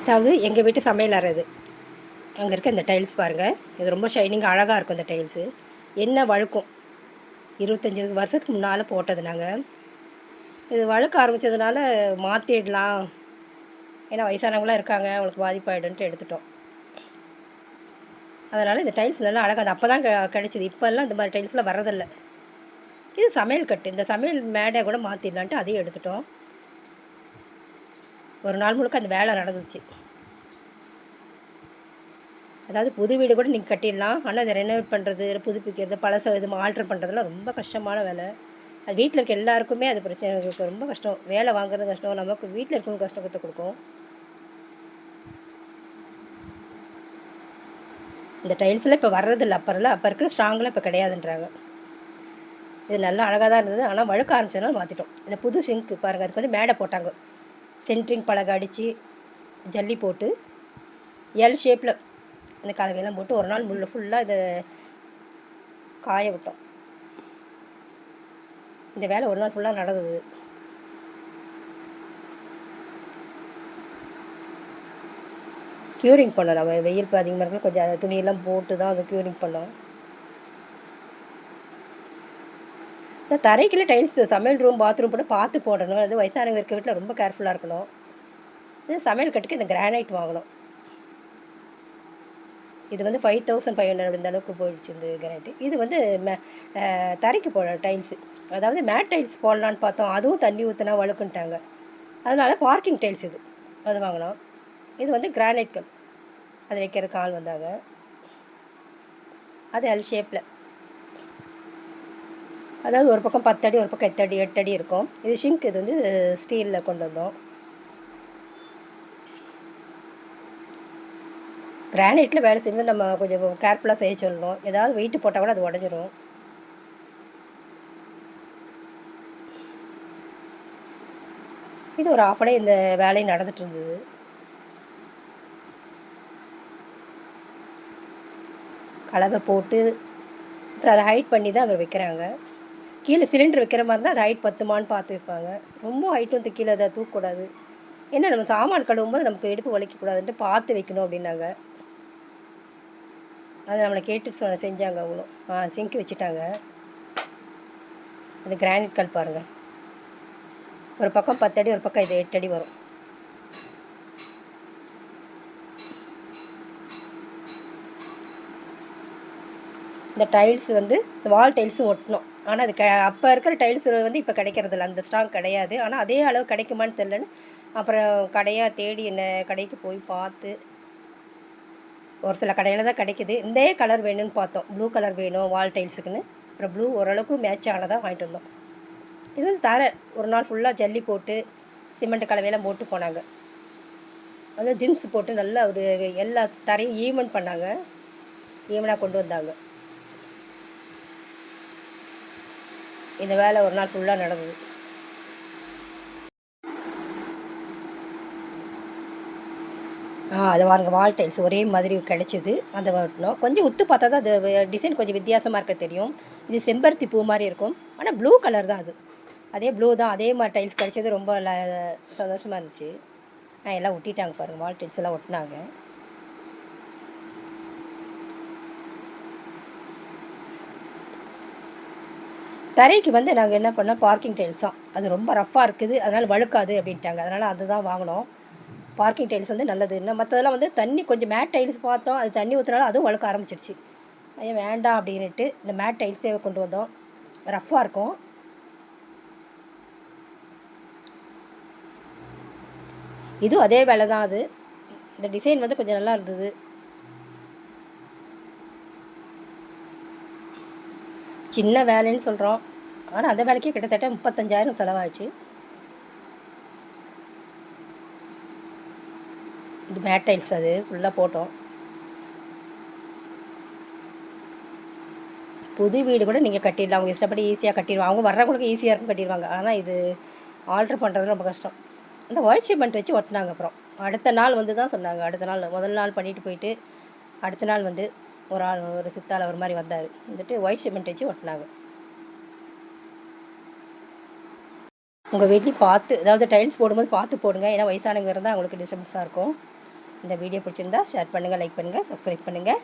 அதாவது எங்கள் வீட்டு சமையல் அறை அங்கே இருக்க இந்த டைல்ஸ் பாருங்கள் இது ரொம்ப ஷைனிங் அழகாக இருக்கும் இந்த டைல்ஸு என்ன வழுக்கும்? இருபத்தஞ்சி வருஷத்துக்கு முன்னால் போட்டது நாங்கள் இது வழுக்க ஆரம்பித்ததுனால மாற்றிடலாம் ஏன்னா வயசானவங்களாம் இருக்காங்க. அவங்களுக்கு பாதிப்பாயிடுன்ட்டு எடுத்துட்டோம். அதனால் இந்த டைல்ஸ் நல்லா அழகாக அது அப்போ தான் கிடச்சிது. இப்போல்லாம் இந்த மாதிரி டைல்ஸ்லாம் வர்றதில்ல. இது சமையல் கட்டு. இந்த சமையல் மேடை கூட மாற்றிடலான்ட்டு அதையும் எடுத்துட்டோம். ஒரு நாள் முழுக்க அந்த வேலை நடந்துச்சு. அதாவது புது வீடு கூட நீங்கள் கட்டிடலாம். ஆனால் அதை ரெனோவேட் பண்ணுறது புதுப்பிக்கிறது பழச இது ஆல்ட்ரு பண்ணுறதுலாம் ரொம்ப கஷ்டமான வேலை. அது வீட்டில் இருக்க எல்லாருக்குமே அது பிரச்சனை. ரொம்ப கஷ்டம். வேலை வாங்குறது கஷ்டம். நமக்கு வீட்டில் இருக்கவங்க கஷ்டத்தை கொடுக்கும். இந்த டைல்ஸில் இப்போ வர்றதில்ல. அப்போல்லாம் அப்போ இருக்கிற ஸ்ட்ராங்கெலாம் இப்போ கிடையாதுன்றாங்க. இது நல்லா அழகாக தான் இருந்தது. ஆனால் வழுக்க ஆரம்பிச்சதுனால மாற்றிட்டோம் இந்த புது சிங்க் பாருங்கள் அதுக்கு வந்து மேடை போட்டாங்க. சென்ட்ரிங் பலகை அடித்து ஜல்லி போட்டு எல் ஷேப்பில் இந்த கலவையெல்லாம் போட்டு ஒரு நாள் முள்ள ஃபுல்லாக இதை காய விட்டோம். இந்த வேலை ஒரு நாள் ஃபுல்லாக நடந்தது. க்யூரிங் பண்ணோம் நம்ம வெயில் இப்போ அதிகமாக இருக்கும் கொஞ்சம் துணியெல்லாம் போட்டு தான் அதை க்யூரிங் பண்ணோம் இந்த தரைக்குள்ள டைல்ஸ் சமையல் ரூம் பாத்ரூம் கூட பார்த்து போடணும். அது வயசானவங்க இருக்க வீட்டில் ரொம்ப கேர்ஃபுல்லாக இருக்கணும். இது சமையல் கட்டுக்கு இந்த கிரானைட் வாங்கணும். இது வந்து ஃபைவ் தௌசண்ட் ஃபைவ் ஹண்ட்ரட் இந்த அளவுக்கு போயிடுச்சு இந்த கிரானைட்டு இது வந்து மே தரைக்கு போட டைல்ஸு அதாவது மேட் டைல்ஸ் போடலான்னு பார்த்தோம். அதுவும் தண்ணி ஊற்றினா வழுக்குன்ட்டாங்க. அதனால் பார்க்கிங் டைல்ஸ் இது. அது வாங்கினோம் இது வந்து கிரானைட் கல் அது வைக்கிறதுக்கு ஆள் வந்தாங்க. அது எல் ஷேப்பில் அதாவது ஒரு பக்கம் பத்தடி ஒரு பக்கம் எட்டடி எட்டடி இருக்கும். இது ஷிங்க் இது வந்து ஸ்டீலில் கொண்டு வந்தோம். கிரானைட்டில் வேலை செய்யும்போது நம்ம கொஞ்சம் கேர்ஃபுல்லாக செய்ய சொல்லணும். ஏதாவது வெயிட்டு போட்டால் கூட அது உடஞ்சிரும். இது ஒரு ஆஃப் டே இந்த வேலை நடந்துட்டு இருந்தது. கலவை போட்டு அப்புறம் அதை ஹைட் பண்ணி தான் அவர் வைக்கிறாங்க. கீழே சிலிண்டர் வைக்கிற மாதிரி இருந்தால் அது ஹைட் பத்துமான்னு பார்த்து வைப்பாங்க. ரொம்ப ஹைட் வந்து கீழே அதை தூக்கக்கூடாது. ஏன்னா நம்ம சாமான் கழுவும் போது நமக்கு எடுப்பு வலிக்கக்கூடாதுன்ட்டு பார்த்து வைக்கணும் அப்படின்னாங்க. அதை நம்மளை கேட்டு சொன்ன செஞ்சாங்க அவங்களும். ஆ சிங்க் வச்சுட்டாங்க. அது கிரானைட் கல் பாருங்கள் ஒரு பக்கம் பத்தடி ஒரு பக்கம் இது எட்டு அடி வரும். இந்த டைல்ஸ் வந்து இந்த வால் டைல்ஸும் ஒட்டணும். ஆனால் அது க அப்போ இருக்கிற டைல்ஸ் வந்து இப்போ கிடைக்கிறதில்ல. அந்த ஸ்ட்ராங் கிடையாது. ஆனால் அதே அளவு கிடைக்குமான்னு தெரிலன்னு அப்புறம் கடையாக தேடி என்ன கடைக்கு போய் பார்த்து ஒரு சில கடையில் தான் கிடைக்குது. இந்த கலர் வேணும்னு பார்த்தோம். ப்ளூ கலர் வேணும் வால் டைல்ஸுக்குன்னு அப்புறம் ப்ளூ ஓரளவுக்கு மேட்ச் ஆனதாக வாங்கிட்டு வந்தோம். இது வந்து தர ஒரு நாள் ஃபுல்லாக ஜல்லி போட்டு சிமெண்ட் கலவையெல்லாம் போட்டு போனாங்க. அந்த ஜிம்ஸ் போட்டு நல்லா ஒரு எல்லா தரையும் ஈவன் பண்ணாங்க. ஈவனாக கொண்டு வந்தாங்க. இந்த வேலை ஒரு நாள் ஃபுல்லாக நடந்தது. ஆ அது வாங்க வால் டைல்ஸ் ஒரே மாதிரி கிடைச்சிது. அதை ஒட்டினோம் கொஞ்சம் உத்து பார்த்தா தான் அது டிசைன் கொஞ்சம் வித்தியாசமாக இருக்க தெரியும். இது செம்பருத்தி பூ மாதிரி இருக்கும். ஆனால் ப்ளூ கலர் தான் அது. அதே ப்ளூ தான் அதே மாதிரி டைல்ஸ் கிடைச்சது. ரொம்ப சந்தோஷமாக இருந்துச்சு. ஆ எல்லாம் ஒட்டிட்டாங்க பாருங்கள் வால் டைல்ஸ் எல்லாம் ஒட்டினாங்க. தரைக்கு வந்து நாங்கள் என்ன பண்ணோம்? பார்க்கிங் டைல்ஸ் தான் அது ரொம்ப ரஃப்பாக இருக்குது. அதனால் வழுக்காது அப்படின்ட்டாங்க. அதனால் அதுதான் வாங்கினோம். பார்க்கிங் டைல்ஸ் வந்து நல்லது. இன்னும் மற்றதெல்லாம் வந்து தண்ணி கொஞ்சம் மேட் டைல்ஸ் பார்த்தோம். அது தண்ணி ஊற்றினாலும் அதுவும் வழுக்க ஆரம்பிச்சிருச்சு. ஐயோ வேண்டாம் அப்படின்ட்டு இந்த மேட் டைல்ஸே கொண்டு வந்தோம். ரஃப்பாக இருக்கும். இதுவும் அதே வேலை தான் அது. இந்த டிசைன் வந்து கொஞ்சம் நல்லா இருந்தது. சின்ன வேலைன்னு சொல்கிறோம் ஆனால் அந்த வேலைக்கே கிட்டத்தட்ட முப்பத்தஞ்சாயிரம் செலவாச்சு இது மேட் டைல்ஸ் அது ஃபுல்லாக போட்டோம். புது வீடு கூட நீங்கள் கட்டிடலாம். அவங்க இஷ்டப்படி ஈஸியாக கட்டிடுவாங்க அவங்க வர்றவங்களுக்கு ஈஸியாக இருக்கும் கட்டிடுவாங்க. ஆனால் இது ஆல்ட்ரு பண்ணுறது ரொம்ப கஷ்டம். இந்த ஒயிட் ஷீமெண்ட் வச்சு ஒட்டினாங்க அப்புறம். அடுத்த நாள் வந்து தான் சொன்னாங்க. அடுத்த நாள் முதல் நாள் பண்ணிட்டு போயிட்டு அடுத்த நாள் வந்து ஒரு ஆள் ஒரு சித்தாள் ஒரு மாதிரி வந்தார். வந்துட்டு ஒயிட் சிமெண்ட் வச்சு ஒட்டினாங்க. உங்கள் வீட்லேயும் பார்த்து அதாவது டைல்ஸ் போடும்போது பார்த்து போடுங்க. ஏன்னா வயசானவங்க இருந்தால் அவங்களுக்கு டிஸ்டர்பன்ஸாக இருக்கும். இந்த வீடியோ பிடிச்சிருந்தா ஷேர் பண்ணுங்கள் லைக் பண்ணுங்கள் சப்ஸ்கிரைப் பண்ணுங்கள்